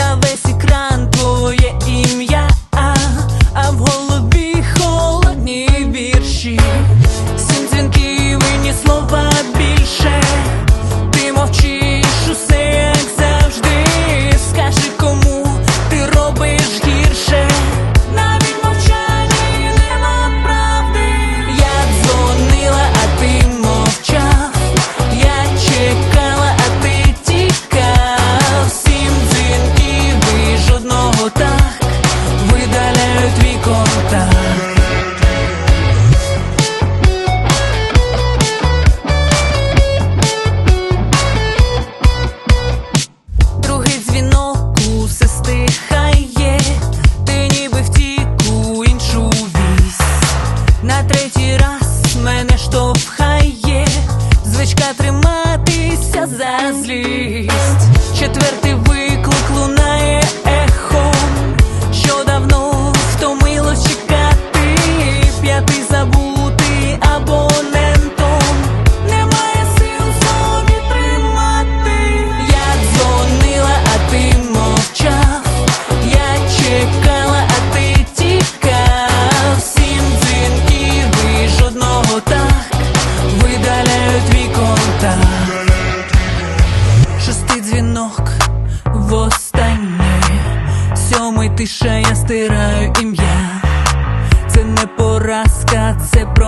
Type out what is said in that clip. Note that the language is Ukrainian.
una vez. востаннє сьомий тиша я стираю ім'я, це не поразка, це.